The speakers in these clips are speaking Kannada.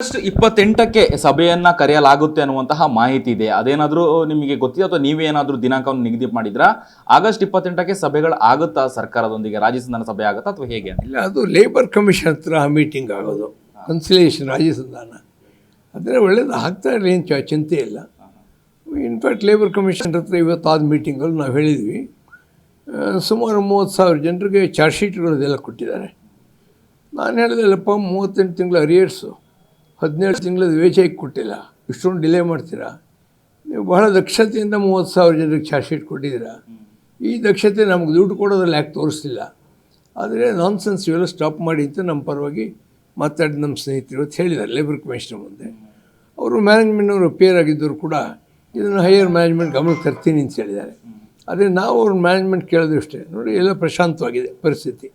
ಆಗಸ್ಟ್ ಇಪ್ಪತ್ತೆಂಟಕ್ಕೆ ಸಭೆಯನ್ನ ಕರೆಯಲಾಗುತ್ತೆ ಅನ್ನುವಂತಹ ಮಾಹಿತಿ ಇದೆ. ಅದೇನಾದ್ರೂ ನಿಮಗೆ ಗೊತ್ತಿದೆ ಅಥವಾ ನೀವೇನಾದ್ರೂ ದಿನಾಂಕವನ್ನು ನಿಗದಿ ಮಾಡಿದ್ರ? ಆಗಸ್ಟ್ ಇಪ್ಪತ್ತೆಂಟಕ್ಕೆ ಸಭೆಗಳು ಆಗುತ್ತಾ ಸರ್ಕಾರದೊಂದಿಗೆ? ರಾಜ್ಯ ಸಂಧಾನ ಸಭೆ ಆಗುತ್ತಾ ಅಥವಾ ಹೇಗೆ? ಇಲ್ಲ ಅದು ಲೇಬರ್ ಕಮಿಷನ್ ಹತ್ರ ಮೀಟಿಂಗ್ ಆಗೋದು. ಕನ್ಸಿಲೇಷನ್ ರಾಜ್ಯ ಸಂಧಾನ. ಅಂದರೆ ಒಳ್ಳೇದು ಆಗ್ತಾ ಇರಲಿ ಏನು ಚಿಂತೆ ಇಲ್ಲ. ಇನ್ಫ್ಯಾಕ್ಟ್ ಲೇಬರ್ ಕಮಿಷನ್ ಹತ್ರ ಇವತ್ತಾದ ಮೀಟಿಂಗಲ್ಲಿ ನಾವು ಹೇಳಿದ್ವಿ. ಸುಮಾರು ಮೂವತ್ತು ಸಾವಿರ ಜನರಿಗೆ ಚಾರ್ಜ್ ಶೀಟ್ಗಳದೆಲ್ಲ ಕೊಟ್ಟಿದ್ದಾರೆ. ನಾನು ಹೇಳಿದೆಲ್ಲಪ್ಪ ಮೂವತ್ತೆಂಟು ತಿಂಗಳ ಅರಿಯರ್ಸು ಹದಿನೇಳು ತಿಂಗಳದ ವೇಜಾಗಿ ಕೊಟ್ಟಿಲ್ಲ. ಇಷ್ಟೊಂದು ಡಿಲೇ ಮಾಡ್ತೀರಾ? ನೀವು ಬಹಳ ದಕ್ಷತೆಯಿಂದ ಮೂವತ್ತು ಸಾವಿರ ಜನರಿಗೆ ಚಾರ್ಜ್ ಶೀಟ್ ಕೊಟ್ಟಿದ್ದೀರಾ? ಈ ದಕ್ಷತೆ ನಮ್ಗೆ ದುಡ್ಡು ಕೊಡೋದ್ರಲ್ಲಿ ಯಾಕೆ ತೋರಿಸ್ತಿಲ್ಲ? ಆದರೆ ನಾನ್ಸೆನ್ಸ್ ಇವೆಲ್ಲ ಸ್ಟಾಪ್ ಮಾಡಿ ಅಂತ ನಮ್ಮ ಪರವಾಗಿ ಮಾತಾಡಿ ನಮ್ಮ ಸ್ನೇಹಿತರು ಅಂತ ಹೇಳಿದ್ದಾರೆ ಲೇಬರ್ ಕಮಿಷನರ್ ಮುಂದೆ. ಅವರು ಮ್ಯಾನೇಜ್ಮೆಂಟ್ನವರು ಪೇರ್ ಆಗಿದ್ದರು ಕೂಡ ಇದನ್ನು ಹೈಯರ್ ಮ್ಯಾನೇಜ್ಮೆಂಟ್ ಗಮನಕ್ಕೆ ತರ್ತೀನಿ ಅಂತ ಹೇಳಿದ್ದಾರೆ. ಆದರೆ ನಾವು ಅವ್ರ ಮ್ಯಾನೇಜ್ಮೆಂಟ್ ಕೇಳಿದ್ರು ಅಷ್ಟೇ. ನೋಡಿ, ಎಲ್ಲ ಪ್ರಶಾಂತವಾಗಿದೆ ಪರಿಸ್ಥಿತಿ.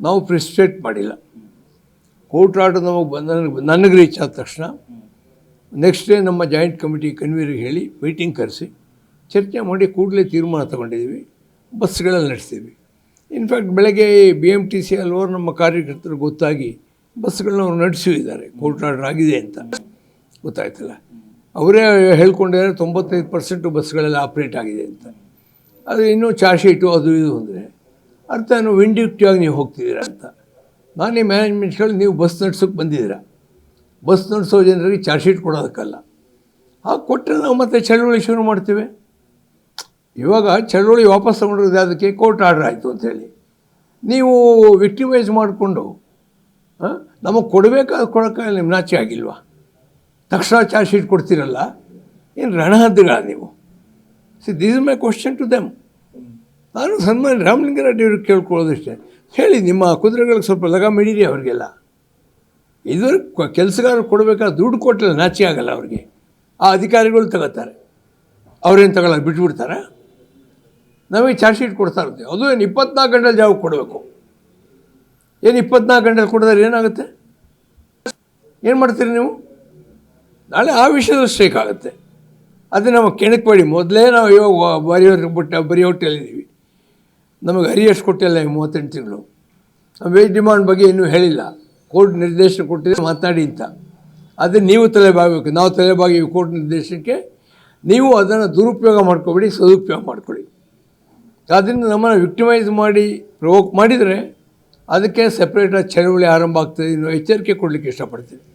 ನಾವು ಪ್ರಿಸ್ಟ್ರೇಟ್ ಮಾಡಿಲ್ಲ. ಕೋರ್ಟ್ ನಮಗೆ ಬಂದ ನನಗೆ ರೀಚ್ ಆದ ತಕ್ಷಣ ನೆಕ್ಸ್ಟ್ ಡೇ ನಮ್ಮ ಜಾಯಿಂಟ್ ಕಮಿಟಿ ಕನ್ವೀನರ್ಗೆ ಹೇಳಿ ಮೀಟಿಂಗ್ ಕರೆಸಿ ಚರ್ಚೆ ಮಾಡಿ ಕೂಡಲೇ ತೀರ್ಮಾನ ತಗೊಂಡಿದ್ದೀವಿ ಬಸ್ಗಳಲ್ಲಿ ನಡೆಸ್ತೀವಿ. ಇನ್ಫ್ಯಾಕ್ಟ್ ಬೆಳಗ್ಗೆ ಬಿ ಎಂ ಟಿ ಸಿ ಅಲ್ವರು ನಮ್ಮ ಕಾರ್ಯಕರ್ತರು ಗೊತ್ತಾಗಿ ಬಸ್ಗಳನ್ನ ಅವ್ರು ನಡೆಸಿದ್ದಾರೆ ಕೋರ್ಟ್ ಆರ್ಡರ್ ಆಗಿದೆ ಅಂತ. ಗೊತ್ತಾಯ್ತಲ್ಲ? ಅವರೇ ಹೇಳ್ಕೊಂಡಿದ್ದಾರೆ ತೊಂಬತ್ತೈದು ಪರ್ಸೆಂಟು ಬಸ್ಗಳೆಲ್ಲ ಆಪ್ರೇಟ್ ಆಗಿದೆ ಅಂತ. ಅದು ಇನ್ನೂ ಚಾರ್ಜ್ ಶೀಟು ಅದು ಇದು ಅಂದರೆ ಅರ್ಥ ಏನು? ವಿಂಡಿಕ್ಟಿವ್ ನೀವು ಹೋಗ್ತಿದ್ದೀರಾ ಅಂತ. ನಾನೇ ಮ್ಯಾನೇಜ್ಮೆಂಟ್ಗಳು ನೀವು ಬಸ್ ನಡ್ಸೋಕ್ಕೆ ಬಂದಿದ್ದೀರ? ಬಸ್ ನಡೆಸೋ ಜನರಿಗೆ ಚಾರ್ಜ್ ಶೀಟ್ ಕೊಡೋದಕ್ಕಲ್ಲ. ಹಾಗೆ ಕೊಟ್ಟರೆ ನಾವು ಮತ್ತೆ ಚಳುವಳಿ ಶುರು ಮಾಡ್ತೇವೆ. ಇವಾಗ ಚಳುವಳಿ ವಾಪಸ್ ತಗೊಂಡಿರೋದು ಅದಕ್ಕೆ ಕೋರ್ಟ್ ಆರ್ಡರ್ ಆಯಿತು ಅಂಥೇಳಿ ನೀವು ವಿಕ್ಟಿಮೈಸ್ ಮಾಡಿಕೊಂಡು ನಮಗೆ ಕೊಡಬೇಕಾದ ಕೊಡೋಕ್ಕಾಗಲ್ಲ ನಿಮ್ಮ ನಾಚೆ ಆಗಿಲ್ವಾ? ತಕ್ಷಣ ಚಾರ್ಜ್ ಶೀಟ್ ಕೊಡ್ತೀರಲ್ಲ? ಏನು ರಣಹದ್ದುಗಳ ನೀವು? See this is my question to them ನಾನು ಸನ್ಮಾನ ರಾಮಲಿಂಗಾರೆಡ್ಡಿ ಅವ್ರಿಗೆ ಕೇಳ್ಕೊಳ್ಳೋದಿಷ್ಟೇ ಹೇಳಿ, ನಿಮ್ಮ ಕುದುರೆಗಳಿಗೆ ಸ್ವಲ್ಪ ಲಗಾಮ್ ಹಿಡೀರಿ ಅವ್ರಿಗೆಲ್ಲ. ಇದ್ರ ಕೆಲಸಗಾರರು ಕೊಡಬೇಕಾದ್ರೆ ದುಡ್ಡು ಕೊಟ್ಟರೆ ನಾಚಿ ಆಗಲ್ಲ ಅವ್ರಿಗೆ. ಆ ಅಧಿಕಾರಿಗಳು ತಗೋತಾರೆ. ಅವ್ರೇನು ತಗೊಳ್ಳ ಬಿಟ್ಬಿಡ್ತಾರೆ? ನಮಗೆ ಚಾರ್ಜ್ ಶೀಟ್ ಕೊಡ್ತಾ ಇರ್ತೀವಿ. ಅದು ಏನು ಇಪ್ಪತ್ನಾಲ್ಕು ಗಂಟೆಲಿ ಜಾಬ್ ಕೊಡಬೇಕು. ಏನು ಇಪ್ಪತ್ನಾಲ್ಕು ಗಂಟೆಲಿ ಕೊಡಿದ್ರೆ ಏನಾಗುತ್ತೆ? ಏನು ಮಾಡ್ತೀರಿ ನೀವು? ನಾಳೆ ಆ ವಿಷಯದ ಸ್ಟ್ರೈಕ್ ಆಗುತ್ತೆ. ಅದು ನಮಗೆ ಕೆಣಕಬೇಡಿ ಮೊದಲೇ ನಾವು ಇವಾಗ ಬರೆಯೋರು, ಬಿಟ್ಟು ಬರೀ ನಮಗೆ ಅರಿಯಷ್ಟು ಕೊಟ್ಟಿಲ್ಲ ಮೂವತ್ತೆಂಟು ತಿಂಗಳು. ವೇಜ್ ಡಿಮಾಂಡ್ ಬಗ್ಗೆ ಇನ್ನೂ ಹೇಳಿಲ್ಲ. ಕೋರ್ಟ್ ನಿರ್ದೇಶನ ಕೊಟ್ಟಿದೆ ಮಾತನಾಡಿ ಅಂತ. ಅದು ನೀವು ತಲೆಬಾಗಬೇಕು. ನಾವು ತಲೆಬಾಗಿವಿ ಕೋರ್ಟ್ ನಿರ್ದೇಶನಕ್ಕೆ ನೀವು ಅದನ್ನು ದುರುಪಯೋಗ ಮಾಡ್ಕೊಬೇಡಿ, ಸದುಪಯೋಗ ಮಾಡ್ಕೊಳ್ಳಿ ಅದರಿಂದ ನಮ್ಮನ್ನು ವಿಕ್ಟಿಮೈಸ್ ಮಾಡಿ, ಪ್ರವೋಕ್ ಮಾಡಿದರೆ ಅದಕ್ಕೆ ಸಪ್ರೇಟಾಗಿ ಚಳವಳಿ ಆರಂಭ ಆಗ್ತದೆ ಇನ್ನು ಎಚ್ಚರಿಕೆ ಕೊಡಲಿಕ್ಕೆ ಇಷ್ಟಪಡ್ತೀನಿ.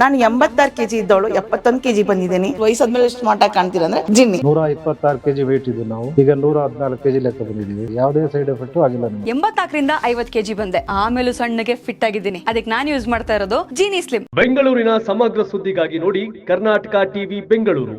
ನಾನು ಎಂಬತ್ತಾರು ಕೆಜಿ ಇದ್ದವಳು ಎಪ್ಪತ್ತೊಂದು ಕೆಜಿ ಬಂದಿದ್ದೀನಿ. ವಯಸ್ಸಾದ್ಮೇಲೆ ಎಷ್ಟು ಆಗಿ ಕಾಣ್ತೀರ ಅಂದ್ರೆ ಜಿನ್ನಿ. ನೂರ ಇಪ್ಪತ್ತಾರು ಕೆಜಿ ವೇಟ್ ಇದ್ದೀವಿ ನಾವು. ಈಗ ನೂರ ಹದಿನಾಲ್ಕು ಕೆಜಿ ಲೆಕ್ಕ ಬಂದಿದ್ದೀವಿ. ಯಾವುದೇ ಸೈಡ್ ಎಫೆಕ್ಟ್ ಆಗಿಲ್ಲ ನಮಗೆ. ಎಂಬತ್ನಾಲ್ಕರಿಂದ ಐವತ್ ಕೆಜಿ ಬಂದೆ. ಆಮೇಲೂ ಸಣ್ಣಗೆ ಫಿಟ್ ಆಗಿದ್ದೀನಿ. ಅದಕ್ಕೆ ನಾನು ಯೂಸ್ ಮಾಡ್ತಾ ಇರೋದು ಜೀನಿ ಸ್ಲಿಮ್ ಬೆಂಗಳೂರಿನ ಸಮಗ್ರ ಸುದ್ದಿಗಾಗಿ ನೋಡಿ ಕರ್ನಾಟಕ ಟಿವಿ ಬೆಂಗಳೂರು.